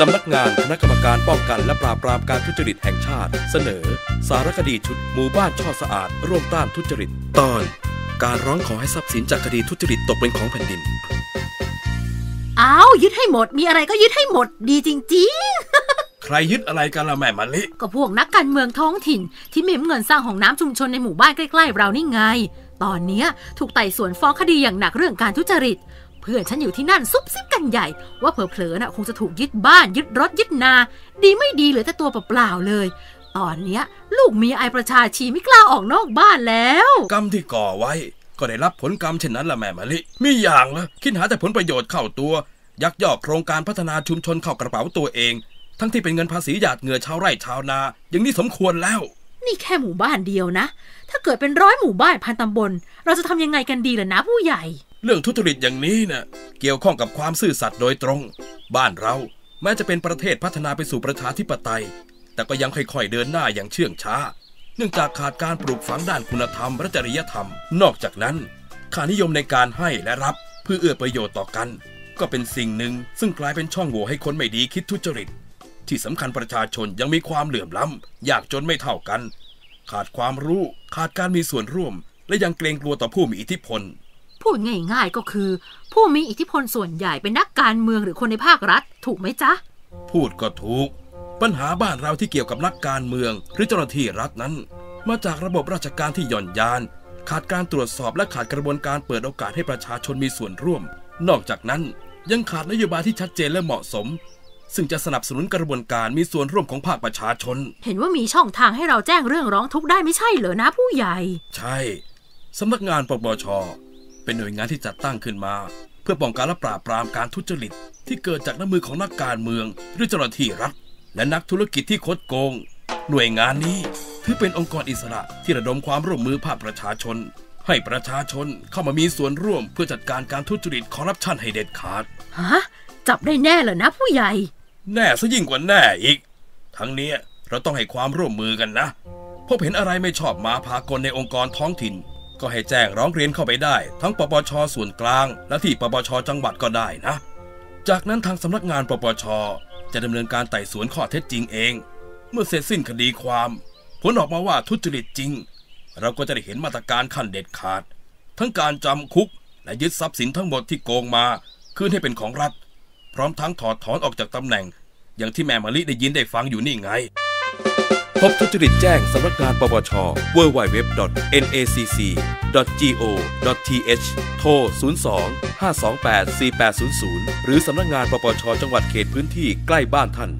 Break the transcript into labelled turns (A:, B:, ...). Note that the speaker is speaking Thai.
A: สำนักงานคณะกรรมการป้องกันและปราบปรามการทุจริตแห่งชาติ เสนอ สารคดีชุดหมู่บ้านช่อสะอาด ร่วมต้านทุจริต ตอน การร้องขอให้ทรัพย์สินจากคดีทุจริตตกเป็นของแผ่นดิน
B: อ้าวยึดให้หมดมีอะไรก็ยึดให้หมดดีจริง
C: ใครยึดอะไรกันล่ะแม่มะลิ
B: ๆ ก็พวกนักการเมืองท้องถิ่น ที่มีเงินสร้างห้องน้ำชุมชนในหมู่บ้านใกล้ๆเรานี่ไง ตอนเนี้ยถูกไต่สวนฟ้องคดีอย่างหนักเรื่องการทุจริต เพื่อนฉันอยู่ที่นั่นซุบซิบกันใหญ่ ว่าเผลอๆน่ะคงจะถูกยึดบ้านยึดรถยึดนา ดีไม่ดีเหลือแต่ตัวเปล่าๆเลย ตอนเนี้ย ลูกเมียไอประชาชีไม่กล้าออกนอกบ้านแล้ว
C: กรรมที่ก่อไว้ ก็ได้รับผลกรรมเช่นนั้นล่ะแม่มะลิมีอย่างละคิดหาแต่ผลประโยชน์เข้าตัว ยักยอกโครงการพัฒนาชุมชนเข้ากระเป๋าตัวเอง ทั้งที่เป็นเงินภาษีหยาดเหงื่อชาวไร่ชาวนา อย่างนี้สมควรแล้ว
B: นี่แค่หมู่บ้านเดียวนะ ถ้าเกิดเป็นร้อยหมู่บ้านพันตำบล เราจะทำยังไงกันดีล่ะนะผู้ใหญ่
C: เรื่องทุจริตอย่างนี้น่ะเกี่ยวข้องกับความซื่อสัตย์โดยตรง บ้านเราแม้จะเป็นประเทศพัฒนาไปสู่ประชาธิปไตย แต่ก็ยังค่อยๆเดินหน้าอย่างเชื่องช้า เนื่องจากขาดการปลูกฝังด้านคุณธรรมและจริยธรรม นอกจากนั้นค่านิยมในการให้และรับเพื่อเอื้อประโยชน์ต่อกัน ก็เป็นสิ่งหนึ่งซึ่งกลายเป็นช่องโหว่ให้คนไม่ดีคิดทุจริต ที่สำคัญประชาชนยังมีความเหลื่อมล้ำยากจนไม่เท่ากัน ขาดความรู้ ขาดการมีส่วนร่วม และยังเกรงกลัวต่อผู้มีอิทธิพล
B: พูดง่ายๆก็คือ ผู้มีอิทธิพลส่วนใหญ่เป็นนักการเมืองหรือคนในภาครัฐ ถูกไหมจ๊ะ
C: พูดก็ถูก ปัญหาบ้านเราที่เกี่ยวกับนักการเมือง หรือเจ้าหน้าที่รัฐนั้น มาจากระบบราชการที่หย่อนยาน ขาดการตรวจสอบและขาดกระบวนการเปิดโอกาสให้ประชาชนมีส่วนร่วม นอกจากนั้นยังขาดนโยบายที่ชัดเจนและเหมาะสม ซึ่งจะสนับสนุนกระบวนการมีส่วนร่วมของภาคประชาชน
B: เห็นว่ามีช่องทางให้เราแจ้งเรื่องร้องทุกข์ได้ไม่ใช่เหรอนะผู้ใหญ่
C: ใช่สำนักงานปปช เป็นหน่วยงานที่จัดตั้งขึ้นมา เพื่อป้องกันและปราบปรามการทุจริต ที่เกิดจากน้ำมือของนักการเมืองหรือเจ้าหน้าที่รัฐ และนักธุรกิจที่คดโกง หน่วยงานนี้ถือเป็นองค์กรอิสระที่ระดมความร่วมมือภาคประชาชน ให้ประชาชนเข้ามามีส่วนร่วมเพื่อจัดการการทุจริตคอร์รัปชันให้เด็ดขาด
B: ฮะจับได้แน่เหรอนะผู้ใหญ่
C: แน่ซะยิ่งกว่าแน่อีก ทั้งเนี้ยเราต้องให้ความร่วมมือกันนะพบเห็นอะไรไม่ชอบมาพากลในองค์กรท้องถิ่น ก็ให้แจ้งร้องเรียนเข้าไปได้ ทั้งปปชส่วนกลาง และที่ปปชจังหวัดก็ได้นะ จากนั้นทางสำนักงานปปชจะดำเนินการไต่สวนข้อเท็จจริงเอง เมื่อเสร็จสิ้นคดีความ ผลออกมาว่าทุจริตจริง เราก็จะได้เห็นมาตรการขั้นเด็ดขาด ทั้งการจำคุกและยึดทรัพย์สินทั้งหมดที่โกงมาคืนให้เป็นของรัฐ พร้อมทั้งถอดถอนออกจากตำแหน่ง อย่างที่แม่มะลิได้ยินได้ฟังอยู่นี่ไง
A: พบทุจริตแจ้งสำนักงานปปช www.nacc.go.th โทร 02 528 4800 หรือสำนักงานปปช จังหวัดเขตพื้นที่ใกล้บ้านท่าน